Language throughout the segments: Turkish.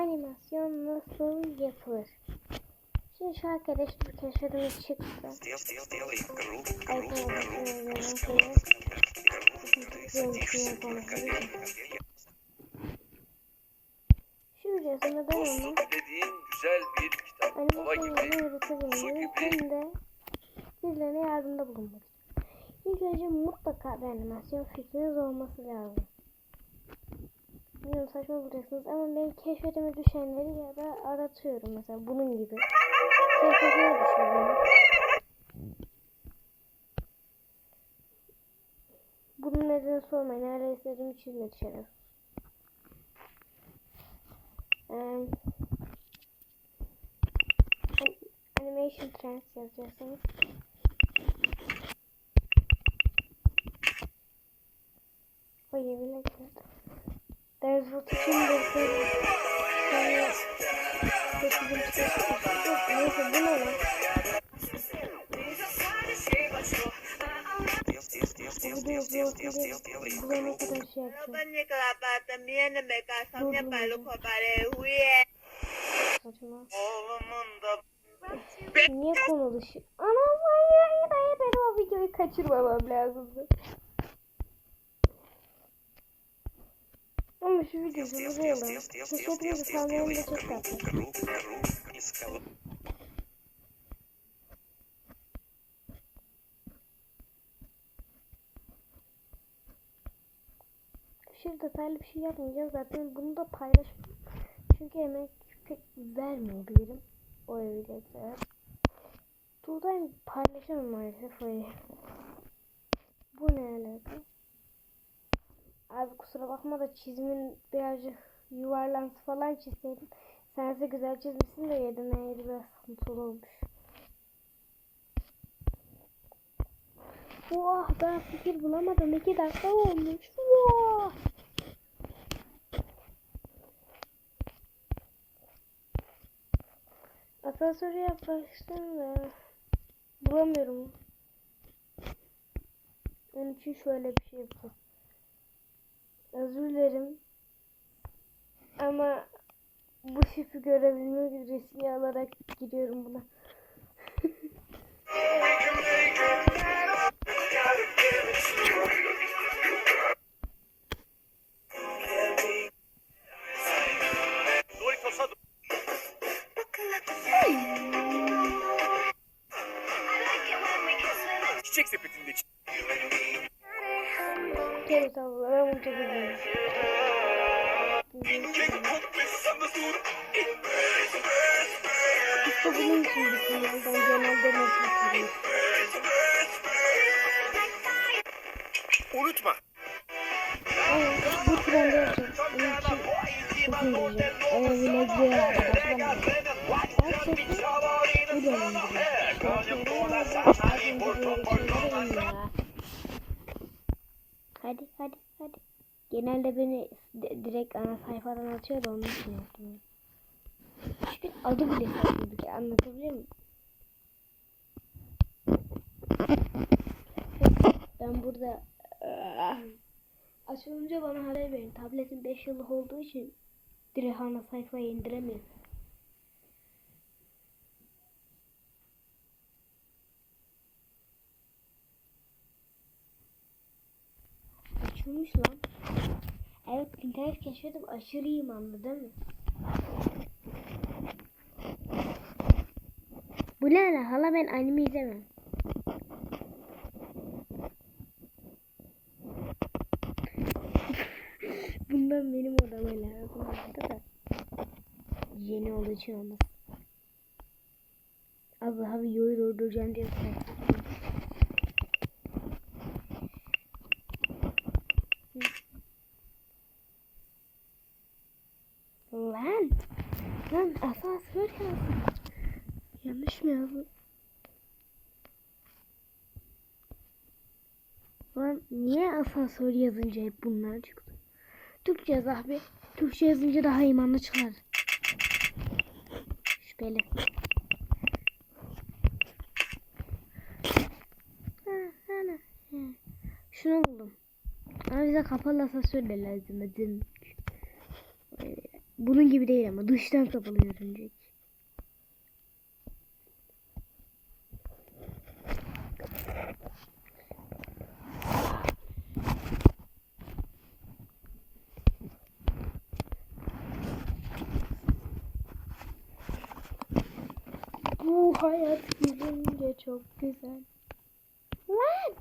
animasyon nasıl yapılır? Şimdi şu arkadaş bir keşfetimiz çıktı. Şu videosunda ben onu dediğin güzel bir kitap. Su gibi. Hem de birilerine yardımda bulunmak. İlk önce mutlaka bir animasyon fikriniz olması lazım. Bilmiyorum saçma bulacaksınız ama ben keşfetime düşenleri ya da aratıyorum mesela bunun gibi. Keşfetime düşüyor benim. Bunun nedeni sormayın. Nerede istediğimi çizmedi şeref. Um, animation trends yazacaksınız. Oy evine girdi. What için bir şey. Yani seçilim Neyse bu ne lan? Kadar şey Niye konu dışı? Anam hayır hayır hayır o videoyu kaçırmamam lazımdı. Alalım. Teşekkür ederim. Kalmayanı da çok tatlı. Aşırı detaylı bir şey yapmayacağım. Zaten bunu da paylaşmam. Çünkü emek pek vermiyor birim. O evlilikler. Tuğda'yı paylaşamam maalesef. Bu ne alaka? Kusura bakma da çizimin birazcık yuvarlansı falan çizseydim. Sen de güzel çizmişsin de yedin eğri biraz sıkıntılı olmuş. Vah ben fikir bulamadım. 2 dakika olmuş. Vah. Asansörü yapmak istiyorum da bulamıyorum. Onun için şöyle bir şey yapacağım. Özür dilerim. Ama bu şipi görebilmek resmi alarak gidiyorum buna. Bu trende yapacağım. Yine güzel başlamadım. Gerçekten bu dönemde. Hadi hadi hadi. Genelde beni di- direkt ana sayfadan atıyor da onun için yaptım. Çünkü adı bile ki anlatabiliyor muyum? Ben burada açılınca bana haber verin. Tabletin 5 yıllık olduğu için direkt ana sayfaya indiremiyorum. Açılmış lan. Evet internet keşfedip aşırı imanlı değil mi? Bu ne? Hala ben anime izlemem. Bundan benim odama lazım aslında da. Yeni olduğu için olmaz. Az daha videoyu durduracağım diye korktum. Lan! Lan asansör yazdım. Yanlış mı yazdım? Lan niye asansör yazınca hep bunlar çıktı? Türkçe yaz abi. Türkçe yazınca daha imanlı çıkar. Şüpheli. Şunu buldum. Ama bize kapalı asansör de lazım. Bunun gibi değil ama dıştan kapalı görünecek. Bu hayat gülünce çok güzel. Lan!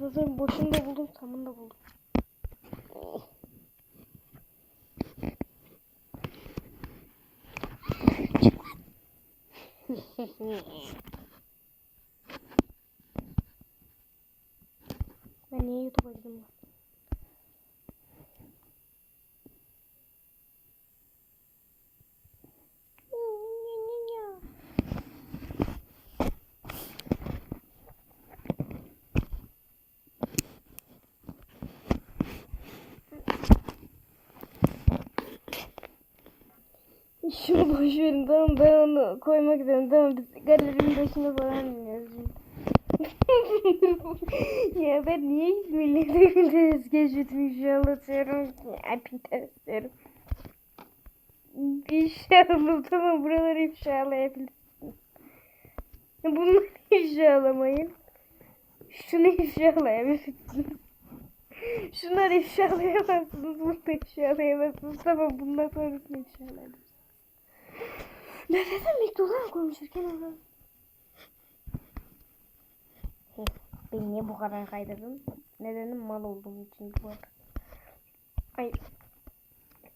Zaten boşunu da buldum, tamını da buldum. ben niye YouTube'a girdim lan? Şunu boş verin tamam ben onu koymak istiyorum tamam biz galerinin başında falan dinliyoruz şimdi. ya ben niye hiç millete Pinterest keşfetmiş anlatıyorum ki? Ay Pinterest diyorum. İnşallah tamam buraları ifşalayabilirsin. Bunu ifşalamayın. Şunu ifşalayabilirsiniz. Şunları ifşalayamazsınız. Bunu ifşalayamazsınız. Tamam bundan sonrasını ifşalayabilirsiniz. Nefesim bir dolar konuşurken ama. Ben niye bu kadar kaydırdım? Nedenim mal olduğum için bu arada. Ay.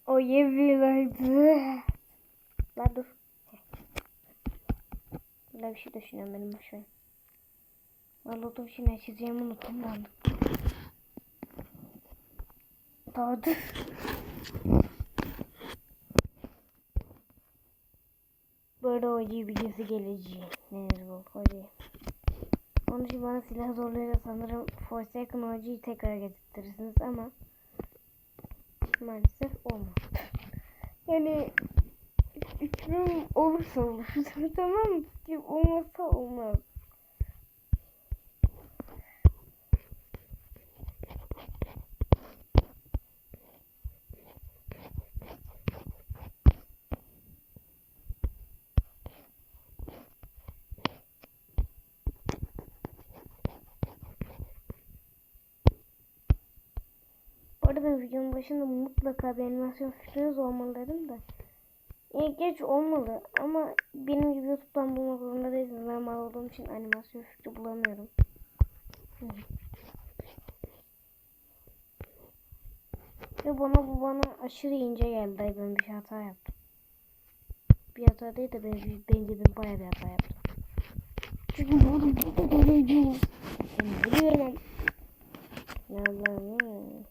O yevilaydı. La dur. Böyle bir şey düşünüyorum benim. Mal olduğum için ne çizeceğimi unuttum ben. Daha dur. Böyle hoca bilgisi gelecek. Nedir bu hoca? Onun için bana silah zorlayla sanırım Forsaken hocayı tekrar getirtirsiniz ama maalesef olmaz. yani üçüm olursa olur. tamam mı? Olmazsa olmaz. Ben videonun başında mutlaka bir animasyon fikriniz olmalı dedim de. Geç olmalı ama benim gibi YouTube'dan bulmak zorunda değilsiniz. Ben mal olduğum için animasyon fikri bulamıyorum. Ve bana bu bana aşırı ince geldi. Ben bir şey hata yaptım. Bir hata değil de ben, ben gibi baya bir hata yaptım. Çünkü bu arada bu da böyleydi. Ben biliyorum. Ya Allah'ım.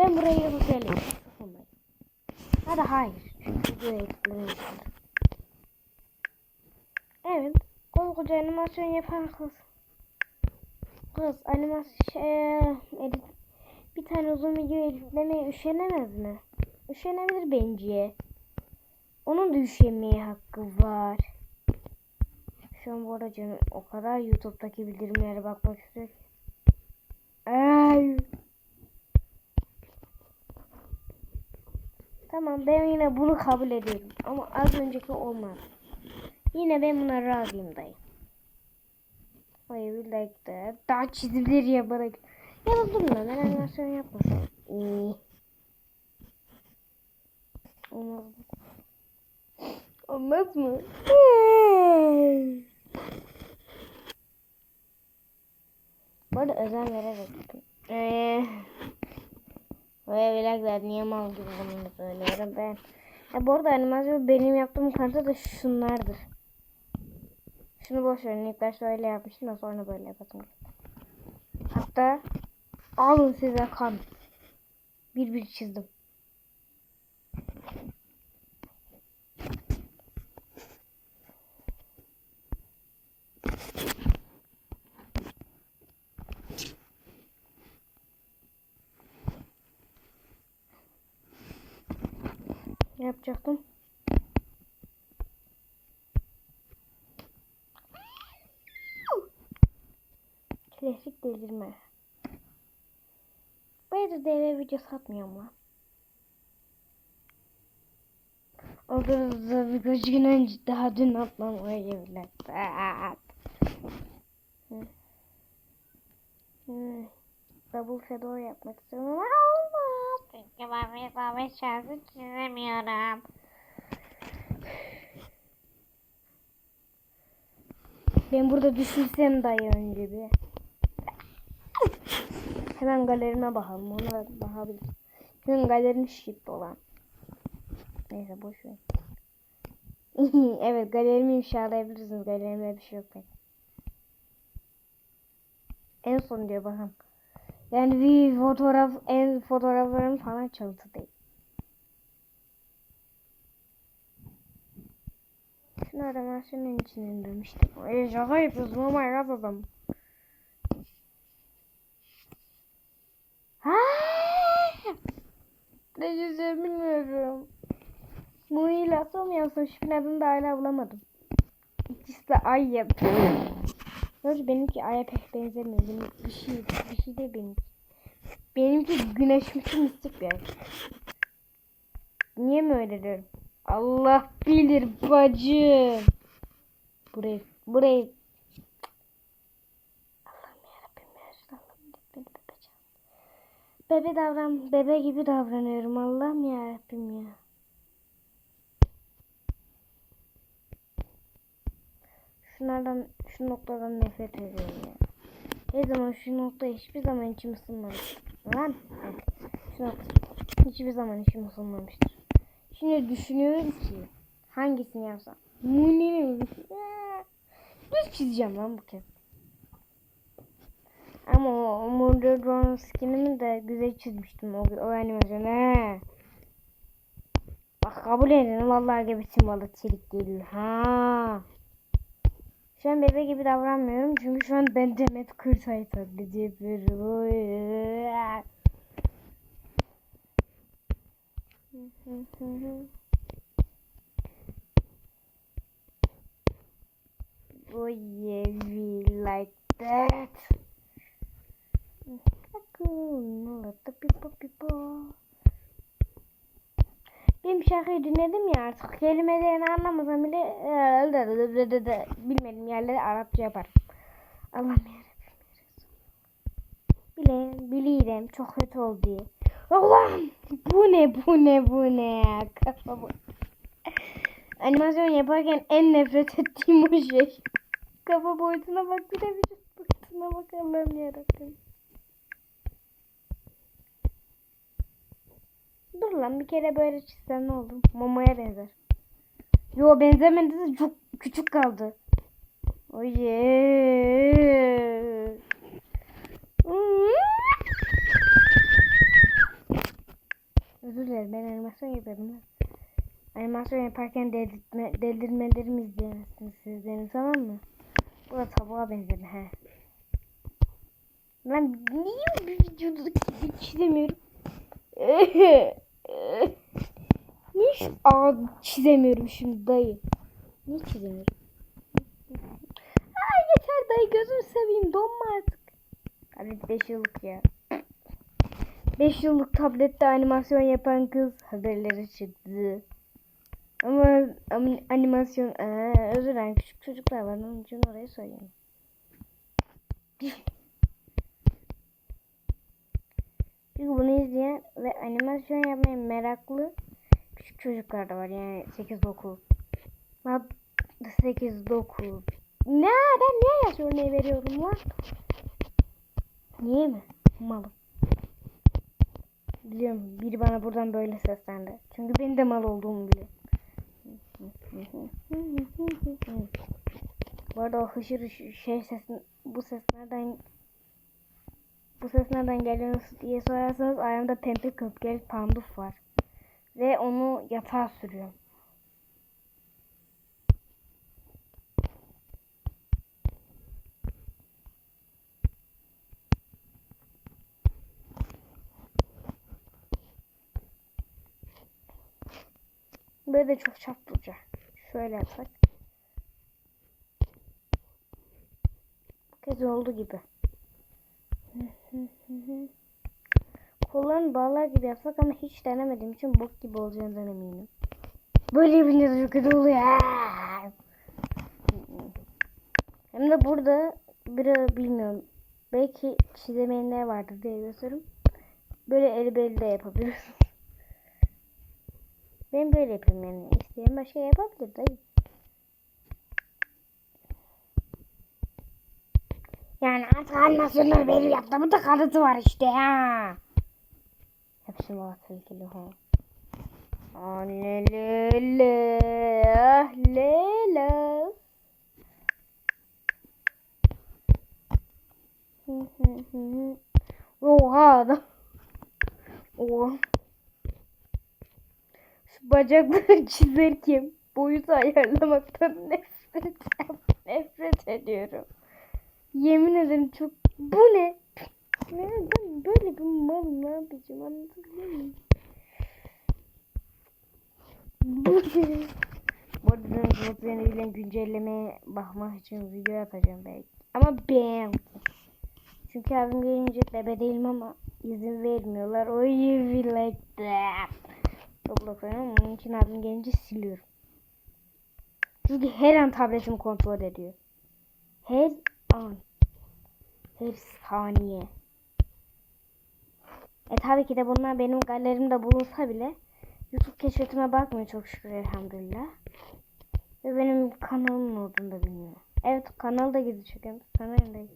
Ben burayı. Sıfırlayın. Hadi hayır. Evet. Korkucu animasyon yapan kız. Kız animasyon şey, edit, bir tane uzun video editlemeye üşenemez mi? Üşenebilir bence. Onun da üşenmeye hakkı var. Şu an bu arada canım o kadar YouTube'daki bildirimlere bakmak istiyor ki. Ay. Tamam ben yine bunu kabul ediyorum. Ama az önceki olmaz. Yine ben buna razıyım dayı. I will like that. Daha çizimleri yaparak. Ya da dur lan ben animasyon yapmasam. İyi. Olmaz mı? Olmaz mı? Bu arada özen vererek. Eee. Ve bilaklar niye mal gibi bunu söylüyorum ben. Ya bu arada animasyon benim yaptığım kanıta da şunlardır. Şunu boş verin. İlk başta öyle yapmıştım da sonra böyle yapasım. Hatta alın size kan. Bir bir çizdim. Delirme. Bayağıdır DV videosu atmıyorum lan. O da da birkaç gün önce daha dün geldiler. Hmm. Double fedor yapmak istiyorum ama olmaz. Çünkü ben mesafet şarjı çizemiyorum. Ben burada düşünsem dayı önce bir. Hemen galerime bakalım. Ona bakabiliriz. Çünkü galerim shit olan. Neyse boş ver. evet galerimi ifşalayabilirsiniz. Galerimde bir şey yok pek. En son diyor bakın. Yani bir fotoğraf, en fotoğraflarım falan çalıntı değil. Şunu aramasının için indirmiştim. E şaka yapıyorsun ama yaz adam. Ha! Ne yüzü bilmiyorum. Muhi Lasso mu yazsam şifrin adını da hala bulamadım. İkisi de ay yap. Gerçi benimki aya pek benzemiyor. Benim bir şey, bir şey de benimki. Benimki güneş misli mistik ay. Niye mi öyle diyorum? Allah bilir bacım. Burayı, burayı. Allah'ım yarabbim ya Resulallah'ım beni bebeceğim. Bebe davran, bebe gibi davranıyorum Allah'ım yarabbim ya. Şunlardan, şu noktadan nefret ediyorum ya. Her zaman şu nokta hiçbir zaman içim ısınmamış. Lan. Şu nokta hiçbir zaman içim ısınmamıştır. Şimdi düşünüyorum ki hangisini yapsam. Eee, Düz çizeceğim lan bu kez. Ama o Murder skinimi de güzel çizmiştim o, o animasyonu. Bak kabul edin vallahi gibi simbalı çelik geliyor. Ha. Şu an bebe gibi davranmıyorum çünkü şu an ben Demet Kırtay taklidi yapıyorum. Oh yeah, we like that. Benim şarkıyı dinledim ya artık kelimelerini anlamasam bile bilmediğim yerleri Arapça yaparım. Allah'ım yarabbim. Bile, bilirim çok kötü oldu. Allah'ım bu ne bu ne bu ne kafa bu. Animasyon yaparken en nefret ettiğim o şey. Kafa boyutuna bak bir de vücut boyutuna bak Allah'ım yarabbim. Dur lan bir kere böyle çizsen ne olur? Momo'ya benzer. Yo benzemedi de çok küçük kaldı. Yeah. Özür dilerim ben animasyon yapıyorum. Animasyon yaparken delirtme, delirmelerimi izleyemezsiniz siz benim tamam mı? Bu da tabağa benzedi he. Lan niye bir videoda çizemiyorum? Niye ağ çizemiyorum şimdi dayı? Niye çizemiyorum? Aa yeter dayı gözünü seveyim donma artık. Tablet 5 yıllık ya. 5 yıllık tablette animasyon yapan kız haberleri çıktı. Ama, animasyon Aa, özür dilerim küçük çocuklar var onun için oraya söyleyeyim. Çünkü bunu izleyen ve animasyon yapmaya meraklı çocuklar da var yani 8-9. Lan 8-9. Ne ben niye yaş örneği veriyorum lan? Niye mi? Malım. Biliyorum biri bana buradan böyle seslendi. Çünkü benim de mal olduğumu biliyor. Bu arada o hışır şey sesin bu ses nereden bu ses nereden geliyor diye sorarsanız ayağımda pembe köpkel panduf var. Ve onu yatağa sürüyorum. Böyle çok çaplıca. Şöyle yapsak. Bu kez oldu gibi. Kollarını bağlar gibi yapsak ama hiç denemediğim için bok gibi olacağından eminim. Böyle yapınca çok kötü oluyor. Hem de burada bir bilmiyorum. Belki çizemeyenler vardır diye gösteririm. Böyle el belli de yapabiliyorsun. Ben böyle yapıyorum yani. İsteyen başka yapabilir dayı. Yani artık animasyonları benim yaptığımın da kanıtı var işte ha. Mi tehlikeli ha. Alelele, ahlele. Hı hı hı. Oha da. Oha. Şu bacakları çizerken boyutu ayarlamaktan nefret, nefret ediyorum. Yemin ederim çok... Bu ne? Ne? Ben böyle bir malım ne yapacağım anlatabiliyor muyum? Bu ne? Bu arada ben Roblox yeniyle güncellemeye bakmak için video atacağım belki. Ama ben. Çünkü abim gelince bebe değilim ama izin vermiyorlar. O feel like that. Roblox oynuyorum. Onun için abim gelince siliyorum. Çünkü her an tabletimi kontrol ediyor. Her an. Her saniye. E tabii ki de bunlar benim galerimde bulunsa bile YouTube keşfetime bakmıyor çok şükür elhamdülillah. Ve benim kanalımın olduğunu da bilmiyor. Evet kanal da gizli çekiyorum. Ne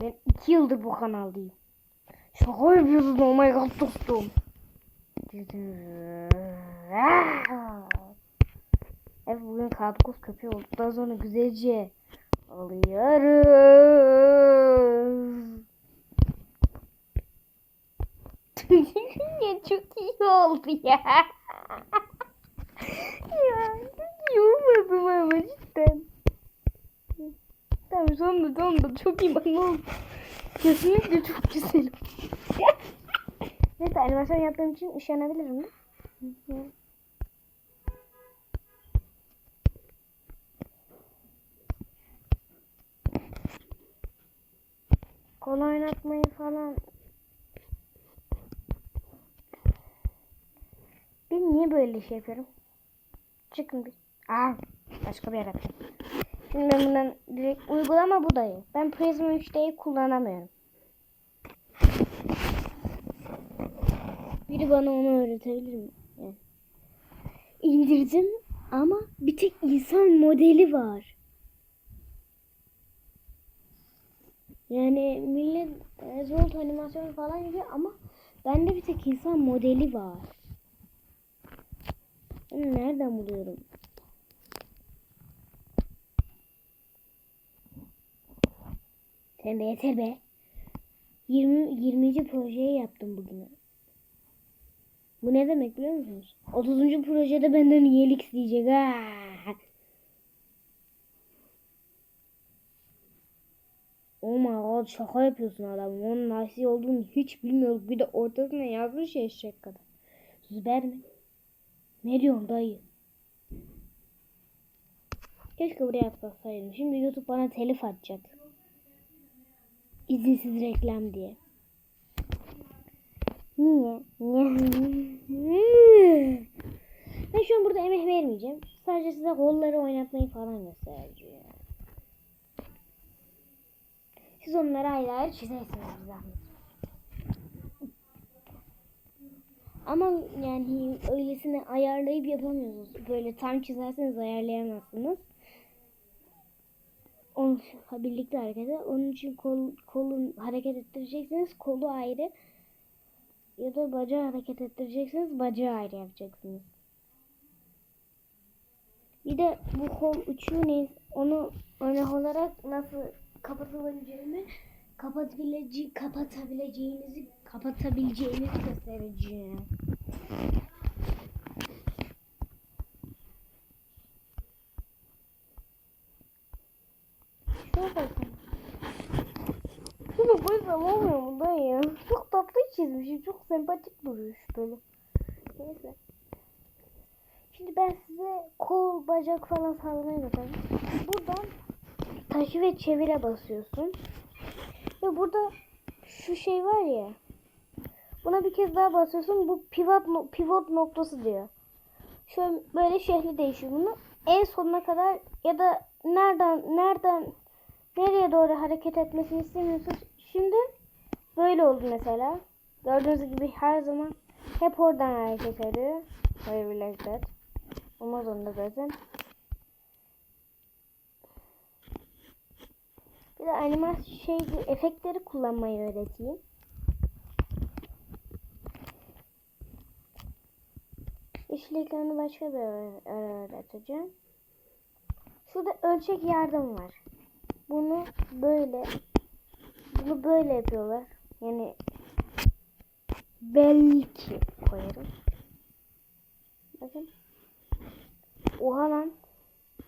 Ben iki yıldır bu kanaldayım. Şaka yapıyorsun oh my god dostum. Evet bugün karpuz köpeği olduktan sonra güzelce alıyoruz. Ya çok iyi oldu ya. ya mı ama cidden. Tamam sonunda sonunda çok iyi bak ne oldu. Kesinlikle çok güzel. Neyse animasyon yaptığım için üşenebilirim. Kol oynatmayı falan Ben niye böyle şey yapıyorum? Çıkın bir. Aa, başka bir yere. Şimdi ben bundan direkt uygulama bu dayı. Ben Prism 3D'yi kullanamıyorum. Biri bana onu öğretebilir mi? İndirdim ama bir tek insan modeli var. Yani millet Rezolt animasyon falan yapıyor ama bende bir tek insan modeli var. Nereden buluyorum? Sen de yeter be. 20 20. projeyi yaptım bugün. Bu ne demek biliyor musunuz? 30. projede benden üyelik isteyecek ha. Oh my god şaka yapıyorsun adam. Onun nasi olduğunu hiç bilmiyoruz. Bir de ortasına yazmış ya eşek kadar. Züber mi? Ne diyorsun dayı? Keşke buraya atlasaydım. Şimdi YouTube bana telif atacak. İzinsiz reklam diye. Niye? Niye? Ben şu an burada emek vermeyeceğim. Sadece size kolları oynatmayı falan göstereceğim. Siz onları ayrı ayrı çizersiniz zahmet. Ama yani öylesine ayarlayıp yapamıyorsunuz. Böyle tam çizerseniz ayarlayamazsınız. Onu ha, birlikte hareket. Onun için kol, kolun hareket ettireceksiniz. Kolu ayrı. Ya da bacağı hareket ettireceksiniz. Bacağı ayrı yapacaksınız. Bir de bu kol uçuyor ne? Onu örnek olarak nasıl kapatılabileceğini kapatabilece kapatabileceğinizi kapatabileceğinizi göstereceğim. Şuna bakın. Şunu koysam olmuyor mu dayı? Çok tatlı çizmişim. Çok sempatik duruyor böyle. Neyse. Şimdi ben size kol, bacak falan sallamayı göstereyim. Buradan taşı ve çevire basıyorsun. Ve burada şu şey var ya. Buna bir kez daha basıyorsun. Bu pivot pivot noktası diyor. Şöyle böyle şekli değişiyor bunu. En sonuna kadar ya da nereden nereden nereye doğru hareket etmesini istemiyorsun. Şimdi böyle oldu mesela. Gördüğünüz gibi her zaman hep oradan hareket ediyor. Böyle like that. Olmaz onda zaten. Bir de animasyon şey efektleri kullanmayı öğreteyim. İşleklerini başka bir öğreteceğim. Şurada ölçek yardım var. Bunu böyle bunu böyle yapıyorlar. Yani belki koyarım. Bakın. Oha lan.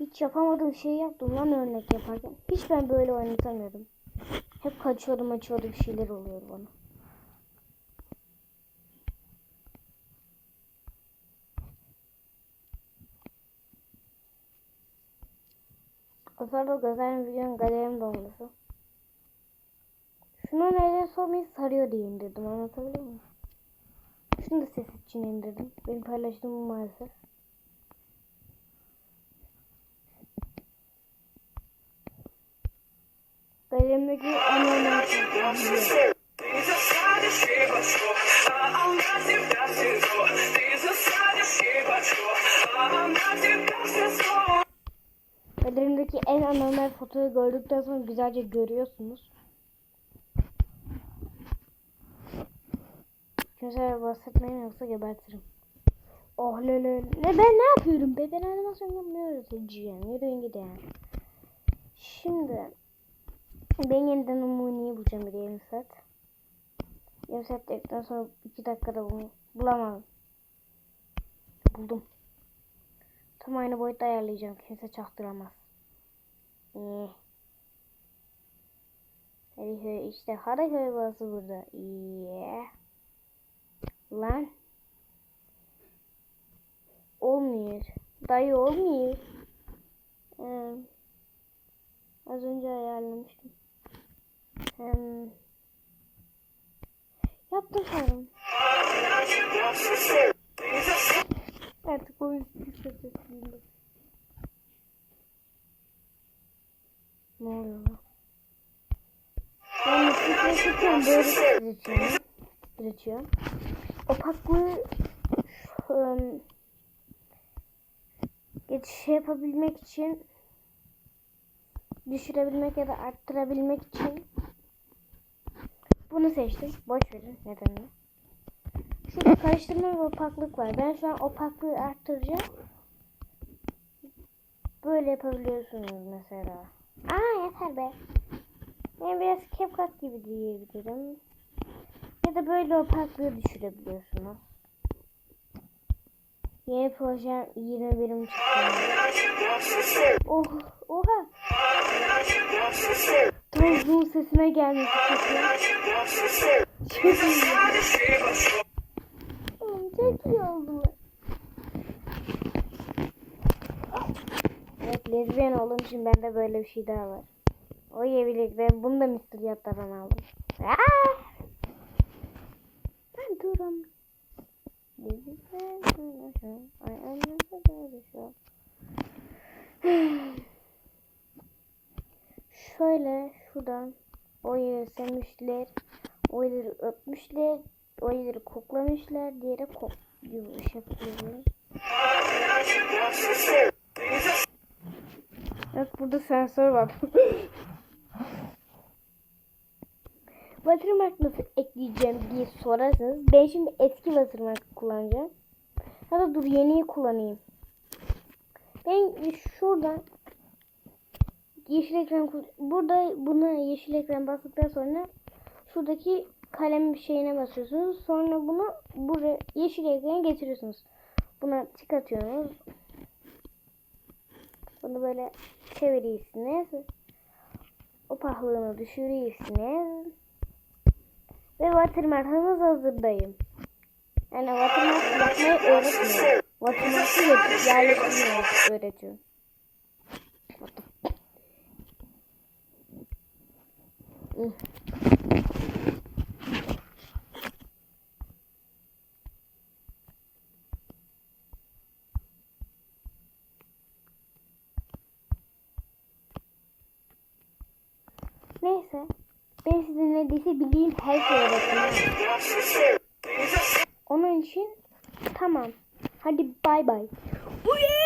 Hiç yapamadığım şeyi yaptım lan örnek yaparken. Hiç ben böyle oynatamıyordum. Hep kaçıyordum açıyordum bir şeyler oluyordu bana. Sırada gösteren videonun galerim dolması. Şunu nereye sormayı sarıyor diye indirdim anlatabiliyor muyum? Şunu da ses için indirdim. Benim paylaştığım bu maalesef. Önemli Galerimdeki en anormal fotoğrafı gördükten sonra güzelce görüyorsunuz. Kimseye bahsetmeyin yoksa gebertirim. Oh lele. Ne ben ne yapıyorum be? Ben animasyon yapmıyorum öğreteceğim. Yürüyün gidin. Şimdi ben yeniden Umuni'yi bulacağım bir yarım saat. Yarım saat dedikten sonra iki dakikada bunu bulamadım. Buldum. Tam aynı boyutta ayarlayacağım. Kimse çaktıramaz. İyi. Hadi işte Haraköy babası burada. İyi. Lan. Olmuyor. Dayı olmuyor. Ee, az önce ayarlamıştım. Hem yaptım sanırım. Artık o üstü sesini Ne oluyor? Ben müzikle tutuyorum böyle üretiyorum. Üretiyorum. Opaklığı ım, geçiş yapabilmek için düşürebilmek ya da arttırabilmek için bunu seçtim. Boş verin nedenini. Şurada karıştırma ve opaklık var. Ben şu an opaklığı arttıracağım. Böyle yapabiliyorsunuz mesela. Aa yeter be. Yani biraz CapCut gibi diyebilirim. Ya da böyle opaklığı düşürebiliyorsunuz. Yeni projem 21'im çıktı. Oh, oha. Tavukluğun sesine gelmesi çok iyi. Çok oldu. Evet lezbiyen olduğum için bende böyle bir şey daha var. O birlikte bunu da Mr. Yatta'dan aldım. Aa! Ben duram. Şöyle şuradan o yeri sevmişler. O yeri öpmüşler. O yeri koklamışlar. Diğeri kok şey yapıyorlar. Bak burada sensör var. Watermark nasıl ekleyeceğim diye sorarsanız ben şimdi eski watermark kullanacağım. Ya da dur yeniyi kullanayım. Ben şuradan yeşil ekran burada buna yeşil ekran bastıktan sonra şuradaki kalem şeyine basıyorsunuz. Sonra bunu buraya yeşil ekrana getiriyorsunuz. Buna tık atıyorsunuz. Bunu böyle çevirirsiniz. Opaklığını düşürürsünüz. Ve watermark'ınız hazırdayım. Yani watermark yapmayı öğretmiyorum. Watermark'ı yerleştirmeyi öğretiyorum. Neyse. Beni siz dinlediyse bildiğim her şeye bakın. Onun için tamam. Hadi bay bay. Uyuyun.